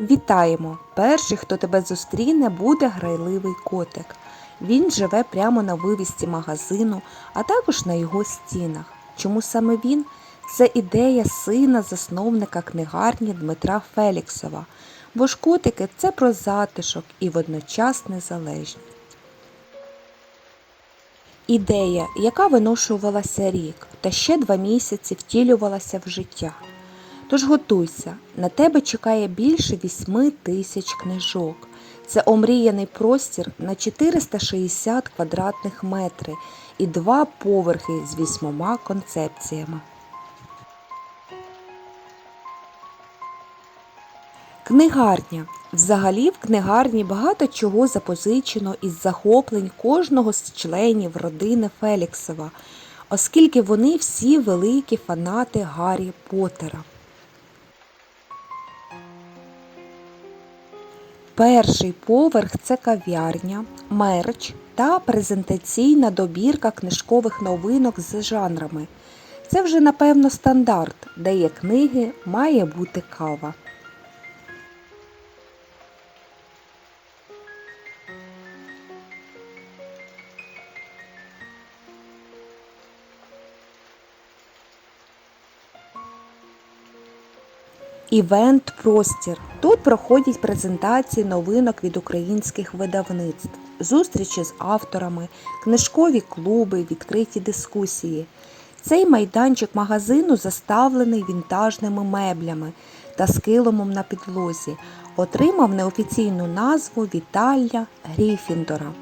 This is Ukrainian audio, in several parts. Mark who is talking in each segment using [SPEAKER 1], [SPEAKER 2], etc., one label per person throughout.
[SPEAKER 1] Вітаємо! Перший, хто тебе зустріне, буде грайливий котик. Він живе прямо на вивісці магазину, а також на його стінах. Чому саме він? Це ідея сина засновника книгарні Дмитра Феліксова. Бо ж котики це про затишок і водночас незалежність. Ідея, яка виношувалася рік та ще два місяці втілювалася в життя. Тож готуйся, на тебе чекає більше вісьми тисяч книжок. Це омріяний простір на 460 квадратних метрів і два поверхи з вісьмома концепціями. Книгарня. Взагалі в книгарні багато чого запозичено із захоплень кожного з членів родини Феліксова, оскільки вони всі великі фанати Гаррі Поттера. Перший поверх це кав'ярня, мерч та презентаційна добірка книжкових новинок з жанрами. Це вже напевно стандарт, де є книги, має бути кава. Івент Простір. Тут проходять презентації новинок від українських видавництв, зустрічі з авторами, книжкові клуби, відкриті дискусії. Цей майданчик магазину заставлений вінтажними меблями та скиломом на підлозі. Отримав неофіційну назву Віталля Гріфіндора.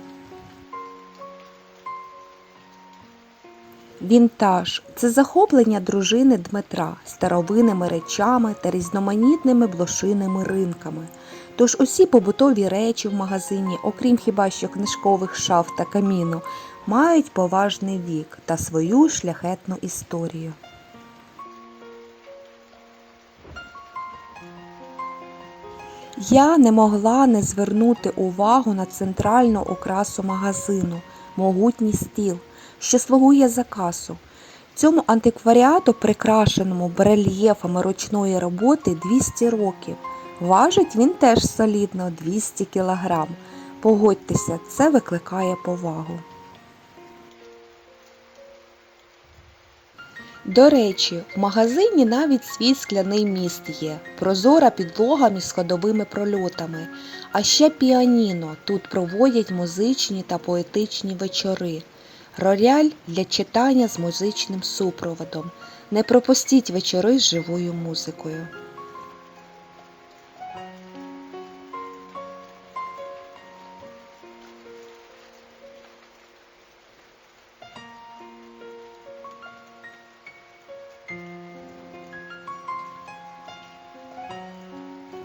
[SPEAKER 1] Вінтаж це захоплення дружини Дмитра старовинними речами та різноманітними блошиними ринками. Тож усі побутові речі в магазині, окрім хіба що книжкових шаф та каміну, мають поважний вік та свою шляхетну історію. Я не могла не звернути увагу на центральну окрасу магазину могутній стіл, що слугує за касу. Цьому антикваріату, прикрашеному барельєфами ручної роботи, 200 років. Важить він теж солідно 200 кілограм. Погодьтеся, це викликає повагу. До речі, в магазині навіть свій скляний міст є, прозора підлога між сходовими прольотами, а ще піаніно. Тут проводять музичні та поетичні вечори. Рояль для читання з музичним супроводом. Не пропустіть вечори з живою музикою.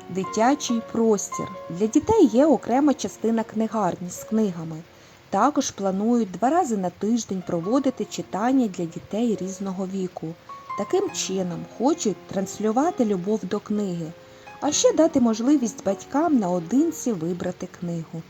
[SPEAKER 1] Дитячий простір. Для дітей є окрема частина книгарні з книгами. Також планують два рази на тиждень проводити читання для дітей різного віку. Таким чином хочуть транслювати любов до книги, а ще дати можливість батькам наодинці вибрати книгу.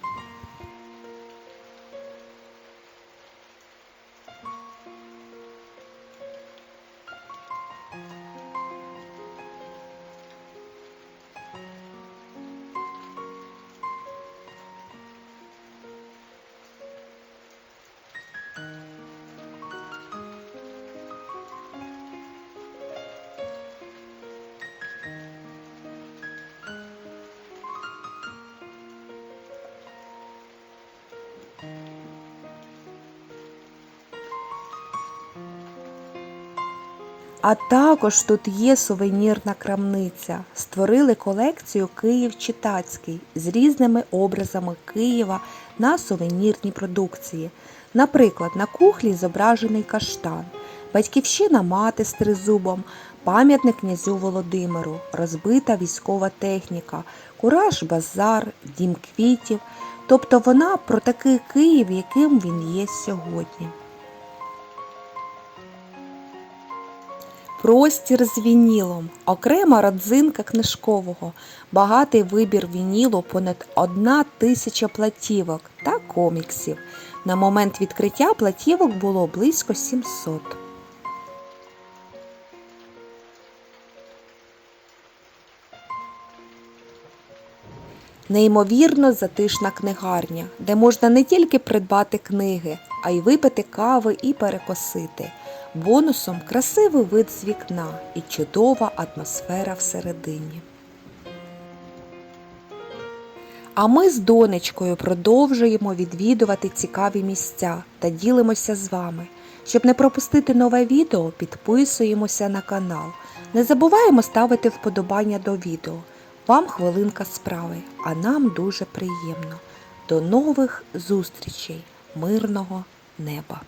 [SPEAKER 1] А також тут є сувенірна крамниця. Створили колекцію Київ читацький з різними образами Києва на сувенірній продукції. Наприклад, на кухлі зображений каштан, батьківщина мати з тризубом, пам'ятник князю Володимиру, розбита військова техніка, кураж базар, дім квітів. Тобто вона про такий Київ, яким він є сьогодні. Простір з вінілом, окрема родзинка книжкового, багатий вибір вінілу, понад одна тисяча платівок та коміксів. На момент відкриття платівок було близько 700. Неймовірно затишна книгарня, де можна не тільки придбати книги, а й випити кави і перекосити. Бонусом красивий вид з вікна і чудова атмосфера всередині. А ми з донечкою продовжуємо відвідувати цікаві місця та ділимося з вами. Щоб не пропустити нове відео, підписуємося на канал. Не забуваємо ставити вподобання до відео. Вам хвилинка справи, а нам дуже приємно. До нових зустрічей, мирного неба!